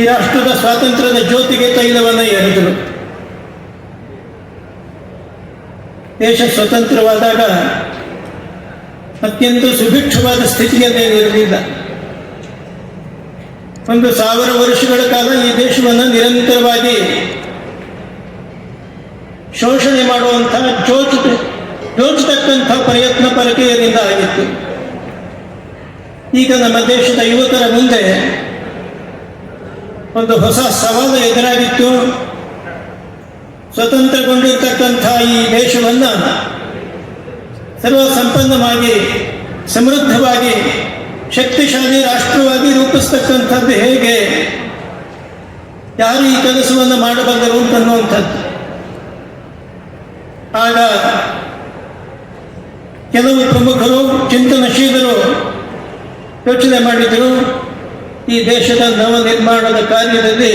ಈ ರಾಷ್ಟ್ರದ ಸ್ವಾತಂತ್ರ್ಯದ ಜ್ಯೋತಿಗೆ ತೈಲವನ್ನು ಎರೆದರು. ದೇಶ ಸ್ವತಂತ್ರವಾದಾಗ ಅತ್ಯಂತ ಸುಭಿಕ್ಷವಾದ ಸ್ಥಿತಿಯನ್ನೇ ಇರಲಿಲ್ಲ. ಒಂದು ಸಾವಿರ ವರ್ಷಗಳ ಕಾಲ ಈ ದೇಶವನ್ನು ನಿರಂತರವಾಗಿ ಶೋಷಣೆ ಮಾಡುವಂತಹ ಜೋಚ ಜೋಚತಕ್ಕಂಥ ಪ್ರಯತ್ನ ಪರಕೆಯರಿಂದ ಆಗಿತ್ತು. ಈಗ ನಮ್ಮ ದೇಶದ ಯುವಕರ ಮುಂದೆ ಒಂದು ಹೊಸ ಸವಾಲು ಎದುರಾಗಿತ್ತು. ಸ್ವತಂತ್ರಗೊಂಡಿರ್ತಕ್ಕಂಥ ಈ ದೇಶವನ್ನು ಸರ್ವ ಸಂಪನ್ನವಾಗಿ ಸಮೃದ್ಧವಾಗಿ, ಶಕ್ತಿಶಾಲಿ ರಾಷ್ಟ್ರವಾಗಿ ರೂಪಿಸ್ತಕ್ಕಂಥದ್ದು ಹೇಗೆ? ಯಾರು ಈ ಕೆಲಸವನ್ನು ಮಾಡಬಲ್ಲರು ಅಂತನ್ನುವಂಥದ್ದು. ಆಗ ಕೆಲವು ಪ್ರಮುಖರು, ಚಿಂತನಶೀಲರು ಯೋಚನೆ ಮಾಡಿದರು. ಈ ದೇಶದ ನವ ನಿರ್ಮಾಣದ ಕಾರ್ಯದಲ್ಲಿ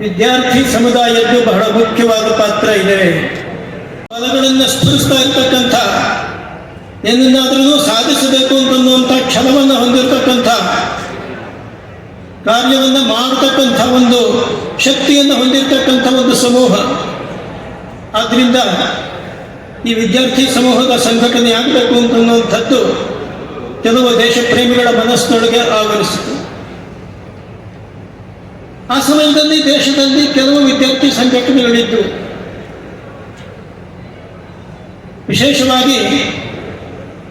ವಿದ್ಯಾರ್ಥಿ ಸಮುದಾಯದ್ದು ಬಹಳ ಮುಖ್ಯವಾದ ಪಾತ್ರ ಇದೆ. ಫಲಗಳನ್ನು ಸ್ಫುರಿಸ್ತಾ ಇರ್ತಕ್ಕಂಥ, ಏನನ್ನಾದ್ರೂ ಸಾಧಿಸಬೇಕು ಅಂತನ್ನುವಂಥ ಕ್ಷಣವನ್ನು ಹೊಂದಿರತಕ್ಕಂಥ, ಕಾರ್ಯವನ್ನು ಮಾಡತಕ್ಕಂಥ ಒಂದು ಶಕ್ತಿಯನ್ನು ಹೊಂದಿರತಕ್ಕಂಥ ಒಂದು ಸಮೂಹ. ಆದ್ದರಿಂದ ಈ ವಿದ್ಯಾರ್ಥಿ ಸಮೂಹದ ಸಂಘಟನೆ ಆಗಬೇಕು ಅಂತನ್ನುವಂಥದ್ದು ಕೆಲವು ದೇಶ ಪ್ರೇಮಿಗಳ ಮನಸ್ಸಿನೊಳಗೆ ಆವರಿಸಿತು. ಆ ಸಮಯದಲ್ಲಿ ದೇಶದಲ್ಲಿ ಕೆಲವು ವಿದ್ಯಾರ್ಥಿ ಸಂಘಟನೆಗಳಿದ್ದು, ವಿಶೇಷವಾಗಿ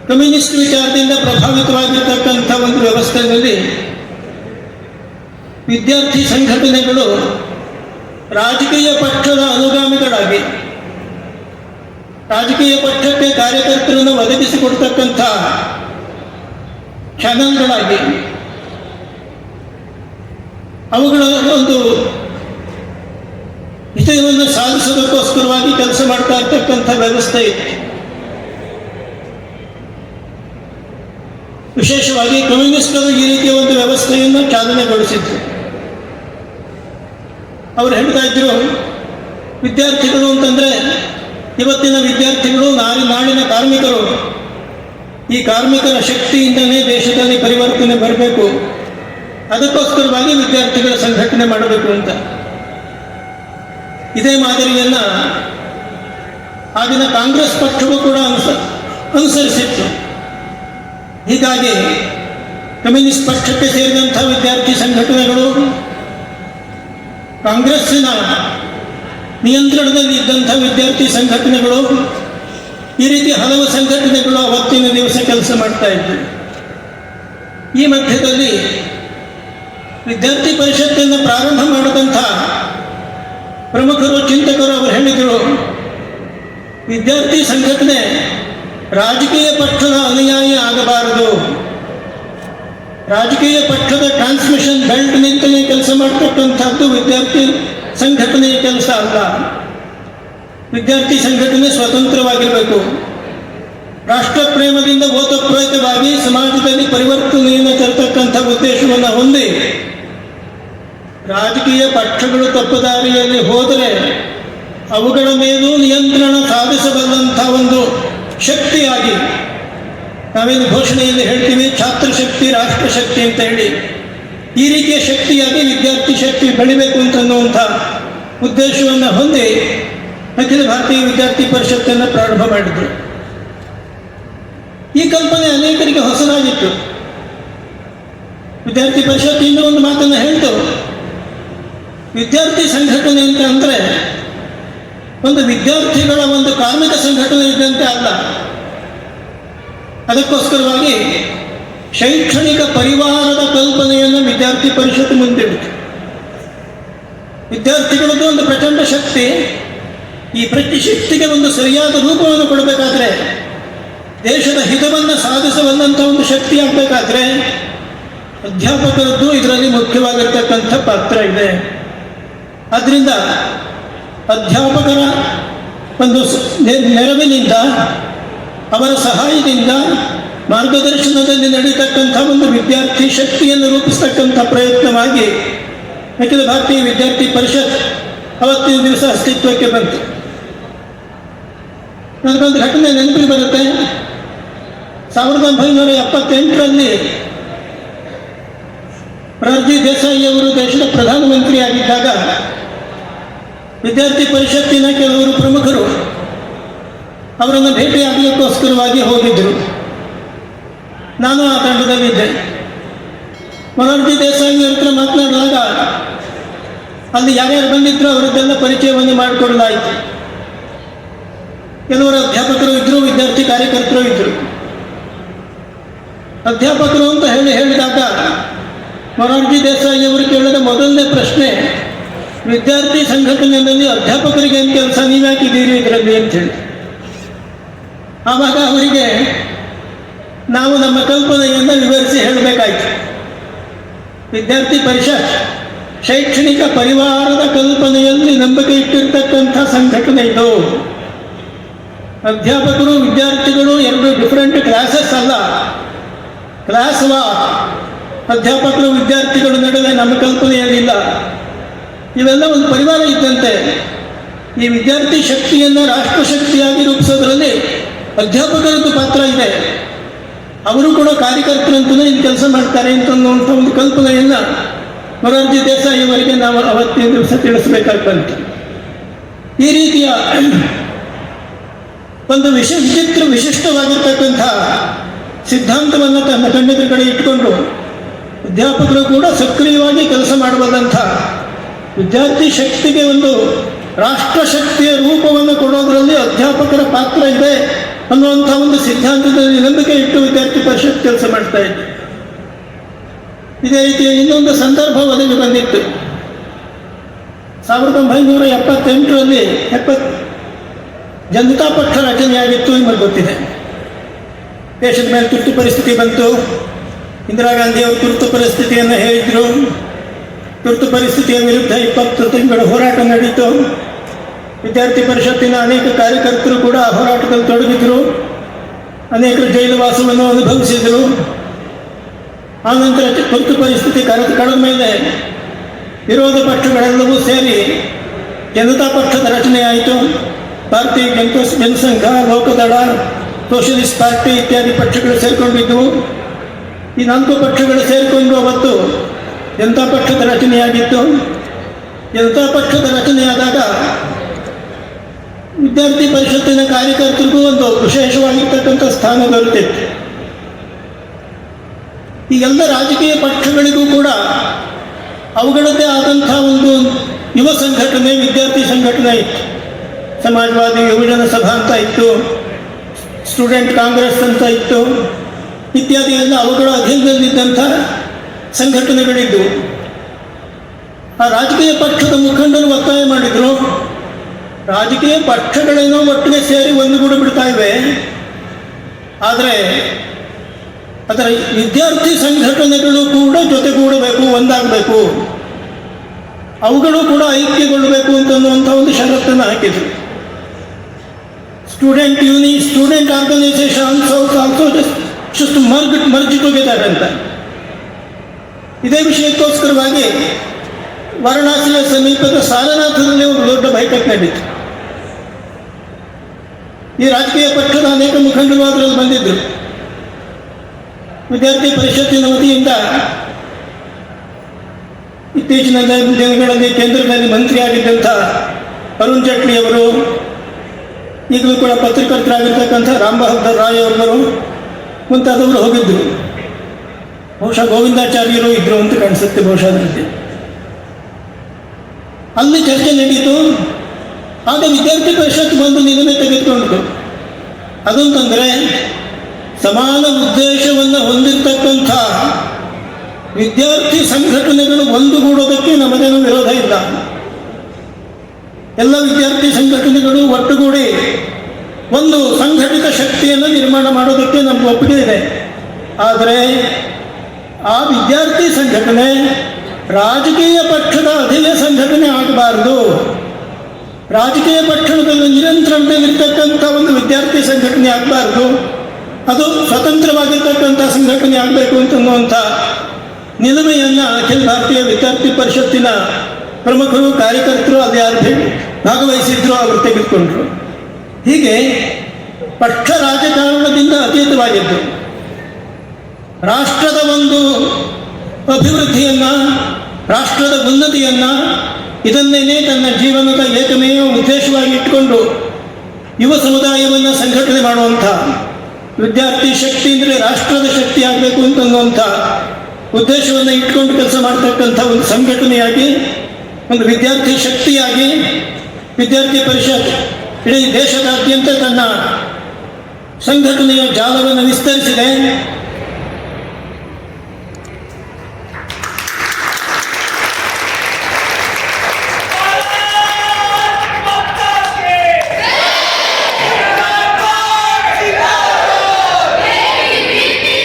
ಕಮ್ಯುನಿಸ್ಟ್ ವಿಚಾರದಿಂದ ಪ್ರಭಾವಿತವಾಗಿರ್ತಕ್ಕಂಥ ಒಂದು ವ್ಯವಸ್ಥೆಯಲ್ಲಿ ವಿದ್ಯಾರ್ಥಿ ಸಂಘಟನೆಗಳು ರಾಜಕೀಯ ಪಕ್ಷದ ಅನುಗಾಮಿಗಳಾಗಿ, ರಾಜಕೀಯ ಪಕ್ಷಕ್ಕೆ ಕಾರ್ಯಕರ್ತರನ್ನು ಒದಗಿಸಿಕೊಡ್ತಕ್ಕಂಥ ಚಾನಲ್ಗಳಾಗಿ ಅವುಗಳ ಒಂದು ವಿಷಯವನ್ನು ಸಾಧಿಸೋದಕ್ಕೋಸ್ಕರವಾಗಿ ಕೆಲಸ ಮಾಡ್ತಾ ಇರ್ತಕ್ಕಂಥ ವ್ಯವಸ್ಥೆ ಇದೆ. ವಿಶೇಷವಾಗಿ ಕಮ್ಯುನಿಸ್ಟರು ಈ ರೀತಿಯ ಒಂದು ವ್ಯವಸ್ಥೆಯನ್ನು ಚಾಲನೆಗೊಳಿಸಿದ್ರು. ಅವರು ಹೇಳ್ತಾ ಇದ್ರು, ವಿದ್ಯಾರ್ಥಿಗಳು ಅಂತಂದ್ರೆ ಇವತ್ತಿನ ವಿದ್ಯಾರ್ಥಿಗಳು ನಾಳೆ ನಾಳಿನ ಕಾರ್ಮಿಕರು. ಈ ಕಾರ್ಮಿಕರ ಶಕ್ತಿಯಿಂದಲೇ ದೇಶದಲ್ಲಿ ಪರಿವರ್ತನೆ ಬರಬೇಕು. ಅದಕ್ಕೋಸ್ಕರವಾಗಿ ವಿದ್ಯಾರ್ಥಿಗಳ ಸಂಘಟನೆ ಮಾಡಬೇಕು ಅಂತ. ಇದೇ ಮಾದರಿಯನ್ನ ಆಗಿನ ಕಾಂಗ್ರೆಸ್ ಪಕ್ಷವೂ ಕೂಡ ಅನುಸ, ಅನುಸರಿಸಿತ್ತು. ಹೀಗಾಗಿ ಕಮ್ಯುನಿಸ್ಟ್ ಪಕ್ಷಕ್ಕೆ ಸೇರಿದಂಥ ವಿದ್ಯಾರ್ಥಿ ಸಂಘಟನೆಗಳು ಕಾಂಗ್ರೆಸ್ಸಿನ ನಿಯಂತ್ರಣದಲ್ಲಿ ಇದ್ದಂಥ ವಿದ್ಯಾರ್ಥಿ ಸಂಘಟನೆಗಳು ಈ ರೀತಿ ಹಲವು ಸಂಘಟನೆಗಳು ಅವತ್ತಿನ ದಿವಸ ಕೆಲಸ ಮಾಡ್ತಾ ಇದ್ವಿ. ಈ ಮಧ್ಯದಲ್ಲಿ ವಿದ್ಯಾರ್ಥಿ ಪರಿಷತ್ತನ್ನು ಪ್ರಾರಂಭ ಮಾಡಿದಂಥ ಪ್ರಮುಖರು, ಚಿಂತಕರು ಅವರು ಹೇಳಿದರು, ವಿದ್ಯಾರ್ಥಿ ಸಂಘಟನೆ ರಾಜಕೀಯ ಪಕ್ಷದ ಅನುಯಾಯಿ ಆಗಬಾರದು. ರಾಜಕೀಯ ಪಕ್ಷದ ಟ್ರಾನ್ಸ್ಮಿಷನ್ ಬೆಲ್ಟ್ ನಿಂತಲೇ ಕೆಲಸ ಮಾಡ್ತಕ್ಕಂಥದ್ದು ವಿದ್ಯಾರ್ಥಿ ಸಂಘಟನೆಯ ಕೆಲಸ ಅಲ್ಲ. ವಿದ್ಯಾರ್ಥಿ ಸಂಘಟನೆ ಸ್ವತಂತ್ರವಾಗಿರಬೇಕು. ರಾಷ್ಟ್ರ ಪ್ರೇಮದಿಂದ ಓತಪ್ರೋಹಿತವಾಗಿ ಸಮಾಜದಲ್ಲಿ ಪರಿವರ್ತನೆಯನ್ನು ತರತಕ್ಕಂಥ ಉದ್ದೇಶವನ್ನು ಹೊಂದಿ ರಾಜಕೀಯ ಪಕ್ಷಗಳು ತಪ್ಪದಾರಿಯಲ್ಲಿ ಹೋದರೆ ಅವುಗಳ ಮೇಲೂ ನಿಯಂತ್ರಣ ಸಾಧಿಸಬಲ್ಲಂಥ ಒಂದು ಶಕ್ತಿಯಾಗಿ ನಾವೇನು ಘೋಷಣೆಯಲ್ಲಿ ಹೇಳ್ತೀವಿ ಛಾತ್ರ ಶಕ್ತಿ ರಾಷ್ಟ್ರ ಶಕ್ತಿ ಅಂತ ಹೇಳಿ. ಈ ರೀತಿಯ ಶಕ್ತಿಯಾಗಿ ವಿದ್ಯಾರ್ಥಿ ಶಕ್ತಿ ಬೆಳಿಬೇಕು ಅಂತನ್ನುವಂಥ ಉದ್ದೇಶವನ್ನು ಹೊಂದಿ ವಿದ್ಯಾರ್ಥಿ ಪರಿಷತ್ತನ್ನು ಪ್ರಾರಂಭ ಮಾಡಿದ್ರು. ಈ ಕಲ್ಪನೆ ಅನೇಕರಿಗೆ ಹೊಸದಾಗಿತ್ತು. ವಿದ್ಯಾರ್ಥಿ ಪರಿಷತ್ ಇನ್ನೂ ಒಂದು ಮಾತನ್ನು ಹೇಳ್ತು. ವಿದ್ಯಾರ್ಥಿ ಸಂಘಟನೆ ಅಂತ ಅಂದರೆ ಒಂದು ವಿದ್ಯಾರ್ಥಿಗಳ ಒಂದು ಕಾರ್ಮಿಕ ಸಂಘಟನೆ ಇದ್ದಂತೆ ಅಲ್ಲ. ಅದಕ್ಕೋಸ್ಕರವಾಗಿ ಶೈಕ್ಷಣಿಕ ಪರಿವಾರದ ಕಲ್ಪನೆಯನ್ನು ವಿದ್ಯಾರ್ಥಿ ಪರಿಷತ್ ಮುಂದಿಡಿತು. ವಿದ್ಯಾರ್ಥಿಗಳದ್ದು ಒಂದು ಪ್ರಚಂಡ ಶಕ್ತಿ ಈ ಪ್ರತಿಶಕ್ತಿಗೆ ಒಂದು ಸರಿಯಾದ ರೂಪವನ್ನು ಕೊಡಬೇಕಾದ್ರೆ, ದೇಶದ ಹಿತವನ್ನು ಸಾಧಿಸಬಲ್ಲಂಥ ಒಂದು ಶಕ್ತಿ ಆಗಬೇಕಾದ್ರೆ, ಅಧ್ಯಾಪಕರದ್ದು ಇದರಲ್ಲಿ ಮುಖ್ಯವಾಗಿರ್ತಕ್ಕಂಥ ಪಾತ್ರ ಇದೆ. ಆದ್ದರಿಂದ ಅಧ್ಯಾಪಕರ ಒಂದು ನೆರವಿನಿಂದ ಅವರ ಸಹಾಯದಿಂದ ಮಾರ್ಗದರ್ಶನದಲ್ಲಿ ನಡೀತಕ್ಕಂಥ ಒಂದು ವಿದ್ಯಾರ್ಥಿ ಶಕ್ತಿಯನ್ನು ರೂಪಿಸ್ತಕ್ಕಂಥ ಪ್ರಯತ್ನವಾಗಿ ಅಖಿಲ ಭಾರತೀಯ ವಿದ್ಯಾರ್ಥಿ ಪರಿಷತ್ ಅವತ್ತಿನ ದಿವಸ ಅಸ್ತಿತ್ವಕ್ಕೆ ಬಂತು. ನನಗೊಂದು ಘಟನೆ ನೆನಪಿಗೆ ಬರುತ್ತೆ. ಸಾವಿರದ ಒಂಬೈನೂರ ಎಪ್ಪತ್ತೆಂಟರಲ್ಲಿ ಮೊರಾರ್ಜಿ ದೇಸಾಯಿ ಅವರು ದೇಶದ ಪ್ರಧಾನಮಂತ್ರಿಯಾಗಿದ್ದಾಗ ವಿದ್ಯಾರ್ಥಿ ಪರಿಷತ್ತಿನ ಕೆಲವರು ಪ್ರಮುಖರು ಅವರನ್ನು ಭೇಟಿಯಾಗಲಿಕ್ಕೋಸ್ಕರವಾಗಿ ಹೋಗಿದ್ದರು. ನಾನು ಆ ತಂಡದಲ್ಲಿದ್ದೆ ಮೊರಾರ್ಜಿ ದೇಸಾಯಿ ಹತ್ರ ಮಾತನಾಡಿದಾಗ ಅಲ್ಲಿ ಯಾರ್ಯಾರು ಬಂದಿದ್ರು ಅವರದ್ದೆಲ್ಲ ಪರಿಚಯವನ್ನು ಮಾಡಿಕೊಡಲಾಯಿತು. ಕೆಲವರು ಅಧ್ಯಾಪಕರು ಇದ್ದರು ವಿದ್ಯಾರ್ಥಿ ಕಾರ್ಯಕರ್ತರು ಇದ್ದರು ಅಧ್ಯಾಪಕರು ಅಂತ ಹೇಳಿ ಹೇಳಿದಾಗ ಮೊರಾರ್ಜಿ ದೇಸಾಯಿ ಅವರು ಕೇಳಿದ ಮೊದಲನೇ ಪ್ರಶ್ನೆ, ವಿದ್ಯಾರ್ಥಿ ಸಂಘಟನೆಯಲ್ಲಿ ಅಧ್ಯಾಪಕರಿಗೆ ಏನು ಕೆಲಸ ನೀವ್ಯಾಕಿದ್ದೀರಿ ಇದರಲ್ಲಿ ಅಂತೇಳಿ ಆವಾಗ ಅವರಿಗೆ, ನಾವು ನಮ್ಮ ಕಲ್ಪನೆಯಿಂದ ವಿವರಿಸಿ ಹೇಳಬೇಕಾಯಿತು. ವಿದ್ಯಾರ್ಥಿ ಪರಿಷತ್, ಶೈಕ್ಷಣಿಕ ಪರಿವಾರದ ಕಲ್ಪನೆಯಲ್ಲಿ ನಂಬಿಕೆ ಇಟ್ಟಿರ್ತಕ್ಕಂಥ ಸಂಘಟನೆ ಇದು. ಅಧ್ಯಾಪಕರು, ವಿದ್ಯಾರ್ಥಿಗಳು ಎರಡು ಡಿಫರೆಂಟ್ ಕ್ಲಾಸಸ್ ಅಲ್ಲ. ಕ್ಲಾಸ್ ವಾ? ಅಧ್ಯಾಪಕರು, ವಿದ್ಯಾರ್ಥಿಗಳ ನಡುವೆ ನಮ್ಮ ಏನಿಲ್ಲ ಇವೆಲ್ಲ ಒಂದು ಪರಿವಾರ ಇದ್ದಂತೆ. ಈ ವಿದ್ಯಾರ್ಥಿ ಶಕ್ತಿಯನ್ನು ರಾಷ್ಟ್ರಶಕ್ತಿಯಾಗಿ ರೂಪಿಸೋದ್ರಲ್ಲಿ ಅಧ್ಯಾಪಕರದ್ದು ಪಾತ್ರ ಇದೆ. ಅವರು ಕೂಡ ಕಾರ್ಯಕರ್ತರಂತಲೇ ಇಲ್ಲಿ ಕೆಲಸ ಮಾಡ್ತಾರೆ ಅಂತ ಅನ್ನುವಂಥ ಒಂದು ಕಲ್ಪನೆಯನ್ನು ಮೊರಾರ್ಜಿ ದೇಸಾಯಿ ಅವರಿಗೆ ನಾವು ಅವತ್ತಿನ ದಿವಸ ತಿಳಿಸಬೇಕಾಗಿ ಈ ರೀತಿಯ ಒಂದು ವಿಶ, ವಿಚಿತ್ರ ವಿಶಿಷ್ಟವಾಗಿರ್ತಕ್ಕಂಥ ಸಿದ್ಧಾಂತವನ್ನು ತನ್ನ ಕಣ್ಣಿದ್ರ ಕಡೆ ಇಟ್ಕೊಂಡು ಅಧ್ಯಾಪಕರು ಕೂಡ ಸಕ್ರಿಯವಾಗಿ ಕೆಲಸ ಮಾಡಬಲ್ಲಂಥ ವಿದ್ಯಾರ್ಥಿ ಶಕ್ತಿಗೆ ಒಂದು ರಾಷ್ಟ್ರ ಶಕ್ತಿಯ ರೂಪವನ್ನು ಕೊಡೋದರಲ್ಲಿ ಅಧ್ಯಾಪಕರ ಪಾತ್ರ ಇದೆ ಅನ್ನುವಂಥ ಒಂದು ಸಿದ್ಧಾಂತದಲ್ಲಿ ನಂಬಿಕೆ ಇಟ್ಟು ವಿದ್ಯಾರ್ಥಿ ಪರಿಷತ್ ಕೆಲಸ ಮಾಡ್ತಾ ಇದೆ ಇದೇ ರೀತಿಯ ಇನ್ನೊಂದು ಸಂದರ್ಭ ಒದಗಿ ಬಂದಿತ್ತು. ಸಾವಿರದ ಒಂಬೈನೂರ ಎಪ್ಪತ್ತೆಂಟರಲ್ಲಿ ಎಪ್ಪತ್ ಜನತಾ ಪಕ್ಷ ರಚನೆಯಾಗಿತ್ತು ನಿಮಗೆ ಗೊತ್ತಿದೆ. ದೇಶದ ಮೇಲೆ ತುರ್ತು ಪರಿಸ್ಥಿತಿ ಬಂತು. ಇಂದಿರಾ ಗಾಂಧಿಯವರು ತುರ್ತು ಪರಿಸ್ಥಿತಿಯನ್ನು ಹೇಳಿದರು. ತುರ್ತು ಪರಿಸ್ಥಿತಿಯ ವಿರುದ್ಧ ಇಪ್ಪತ್ತು ತಿಂಗಳ ಹೋರಾಟ ನಡೀತು ವಿದ್ಯಾರ್ಥಿ ಪರಿಷತ್ತಿನ ಅನೇಕ ಕಾರ್ಯಕರ್ತರು ಕೂಡ ಆ ಹೋರಾಟದಲ್ಲಿ ತೊಡಗಿದ್ರು. ಅನೇಕರು ಜೈಲು ವಾಸವನ್ನು ಅನುಭವಿಸಿದರು. ಆನಂತರ ತುರ್ತು ಪರಿಸ್ಥಿತಿ ಕರೆದು ಕಳೆದ ಮೇಲೆ ವಿರೋಧ ಪಕ್ಷಗಳೆಲ್ಲವೂ ಸೇರಿ ಜನತಾ ಪಕ್ಷದ ರಚನೆ ಭಾರತೀಯ ಜನತಾ ಜನಸಂಘ, ಲೋಕದಳ ಸೋಷಲಿಸ್ಟ್ ಪಾರ್ಟಿ ಇತ್ಯಾದಿ ಪಕ್ಷಗಳು ಸೇರಿಕೊಂಡಿದ್ದವು ಈ ನಾಲ್ಕು ಪಕ್ಷಗಳು ಸೇರಿಕೊಂಡು ಅವತ್ತು ಎಂಥ ಪಕ್ಷದ ರಚನೆಯಾಗಿತ್ತು. ಎಂಥ ಪಕ್ಷದ ರಚನೆಯಾದಾಗ ವಿದ್ಯಾರ್ಥಿ ಪರಿಷತ್ತಿನ ಕಾರ್ಯಕರ್ತರಿಗೂ ಒಂದು ವಿಶೇಷವಾಗಿರ್ತಕ್ಕಂಥ ಸ್ಥಾನ ದೊರೆತಿತ್ತು. ಈ ಎಲ್ಲ ರಾಜಕೀಯ ಪಕ್ಷಗಳಿಗೂ ಕೂಡ ಅವುಗಳದ್ದೇ ಆದಂಥ ಒಂದು ಯುವ ಸಂಘಟನೆ, ವಿದ್ಯಾರ್ಥಿ ಸಂಘಟನೆ ಇತ್ತು. ಸಮಾಜವಾದಿ ಯುವಜನ ಸಭಾ ಅಂತ ಇತ್ತು, ಸ್ಟೂಡೆಂಟ್ ಕಾಂಗ್ರೆಸ್ ಅಂತ ಇತ್ತು ಇತ್ಯಾದಿ ಎಲ್ಲ ಅವುಗಳ ಅಧೀನದಲ್ಲಿದ್ದಂಥ ಸಂಘಟನೆಗಳಿದ್ದವು ಆ ರಾಜಕೀಯ ಪಕ್ಷದ ಮುಖಂಡರು ಒತ್ತಾಯ ಮಾಡಿದರು, ರಾಜಕೀಯ ಪಕ್ಷಗಳೇನೋ ಒಟ್ಟಿಗೆ ಸೇರಿ ಒಂದುಗೂಡು ಬಿಡ್ತಾ ಇವೆ, ಆದರೆ ಅದರ ವಿದ್ಯಾರ್ಥಿ ಸಂಘಟನೆಗಳು ಕೂಡ ಜೊತೆಗೂಡಬೇಕು, ಒಂದಾಗಬೇಕು. ಅವುಗಳು ಕೂಡ ಐಕ್ಯಗೊಳ್ಳಬೇಕು ಅಂತ ಒಂದು ಷರತ್ತನ್ನು ಹಾಕಿದರು. Student uni student organisation also just merge merge together ಅಂತ. ಇದೇ ವಿಷಯಕ್ಕೋಸ್ಕರವಾಗಿ ವಾರಣಾಸಿಯ ಸಮೀಪದ ಸಾರನಾಥದಲ್ಲಿ ಒಂದು ದೊಡ್ಡ ಬೈಠಕ್ ನಡೀತು. ಈ ರಾಜಕೀಯ ಪಕ್ಷದ ಅನೇಕ ಮುಖಂಡರು ಅದರಲ್ಲಿ ಬಂದಿದ್ದರು. ವಿದ್ಯಾರ್ಥಿ ಪರಿಷತ್ತಿನ ವತಿಯಿಂದ ಇತ್ತೀಚಿನ ದಿನಗಳಲ್ಲಿ ಕೇಂದ್ರದಲ್ಲಿ ಮಂತ್ರಿಯಾಗಿದ್ದಂಥ ಅರುಣ್ ಜೇಟ್ಲಿ ಅವರು ಈಗಲೂ ಕೂಡ ಪತ್ರಕರ್ತರಾಗಿರ್ತಕ್ಕಂಥ ರಾಮ್ ಬಹದ್ದೂರ್ ರಾಯ್ ಅವರು ಮುಂತಾದವರು ಹೋಗಿದ್ದರು. ಬಹುಶಃ ಗೋವಿಂದಾಚಾರ್ಯರು ಇದ್ರು ಅಂತ ಕಾಣಿಸುತ್ತೆ ಬಹುಶಃ ಅದರಲ್ಲಿ. ಅಲ್ಲಿ ಚರ್ಚೆ ನಡೀತು. ಆಗ ವಿದ್ಯಾರ್ಥಿ ಪರಿಷತ್ ಬಂದು ನಿರ್ಣಯ ತೆಗೆದುಕೊಂಡು ಅದಂತಂದರೆ ಸಮಾನ ಉದ್ದೇಶವನ್ನು ಹೊಂದಿರತಕ್ಕಂಥ ವಿದ್ಯಾರ್ಥಿ ಸಂಘಟನೆಗಳು ಒಂದುಗೂಡೋದಕ್ಕೆ ನಮಗೇನು ವಿರೋಧ ಇಲ್ಲ. ಎಲ್ಲ ವಿದ್ಯಾರ್ಥಿ ಸಂಘಟನೆಗಳು ಒಂದು ಸಂಘಟಿತ ಶಕ್ತಿಯನ್ನು ನಿರ್ಮಾಣ ಮಾಡೋದಕ್ಕೆ ನಮ್ಗೆ ಒಪ್ಪಿಗೆ ಇದೆ. ಆದರೆ ಆ ವಿದ್ಯಾರ್ಥಿ ಸಂಘಟನೆ ರಾಜಕೀಯ ಪಕ್ಷದ ಅಧೀನ ಸಂಘಟನೆ ಆಗಬಾರದು. ರಾಜಕೀಯ ಪಕ್ಷದಲ್ಲಿ ನಿಯಂತ್ರಣದಲ್ಲಿರ್ತಕ್ಕಂಥ ಒಂದು ವಿದ್ಯಾರ್ಥಿ ಸಂಘಟನೆ ಆಗಬಾರ್ದು. ಅದು ಸ್ವತಂತ್ರವಾಗಿರ್ತಕ್ಕಂಥ ಸಂಘಟನೆ ಆಗಬೇಕು ಅಂತನ್ನುವಂಥ ನಿಲುಮೆಯನ್ನು ಅಖಿಲ ಭಾರತೀಯ ವಿದ್ಯಾರ್ಥಿ ಪರಿಷತ್ತಿನ ಪ್ರಮುಖರು, ಕಾರ್ಯಕರ್ತರು ಅದೇ ಭಾಗವಹಿಸಿದ್ರು, ಅವರು ತೆಗೆದುಕೊಂಡ್ರು. ಹೀಗೆ ಪಕ್ಷ ರಾಜಕಾರಣದಿಂದ ಅತೀತವಾಗಿದ್ದು, ರಾಷ್ಟ್ರದ ಒಂದು ಅಭಿವೃದ್ಧಿಯನ್ನು, ರಾಷ್ಟ್ರದ ಉನ್ನತಿಯನ್ನು ಇದನ್ನೇನೆ ತನ್ನ ಜೀವನದ ಏಕಮೇವ ಉದ್ದೇಶವಾಗಿ ಇಟ್ಟುಕೊಂಡು ಯುವ ಸಮುದಾಯವನ್ನು ಸಂಘಟನೆ ಮಾಡುವಂಥ, ವಿದ್ಯಾರ್ಥಿ ಶಕ್ತಿ ಅಂದರೆ ರಾಷ್ಟ್ರದ ಶಕ್ತಿ ಆಗಬೇಕು ಅಂತನ್ನುವಂಥ ಉದ್ದೇಶವನ್ನು ಇಟ್ಕೊಂಡು ಕೆಲಸ ಮಾಡ್ತಕ್ಕಂಥ ಒಂದು ಸಂಘಟನೆಯಾಗಿ, ಒಂದು ವಿದ್ಯಾರ್ಥಿ ಶಕ್ತಿಯಾಗಿ ವಿದ್ಯಾರ್ಥಿ ಪರಿಷತ್ ಇಡೀ ದೇಶದಾದ್ಯಂತ ತನ್ನ ಸಂಘಟನೆಯ ಜಾಲವನ್ನು ವಿಸ್ತರಿಸಿದೆ.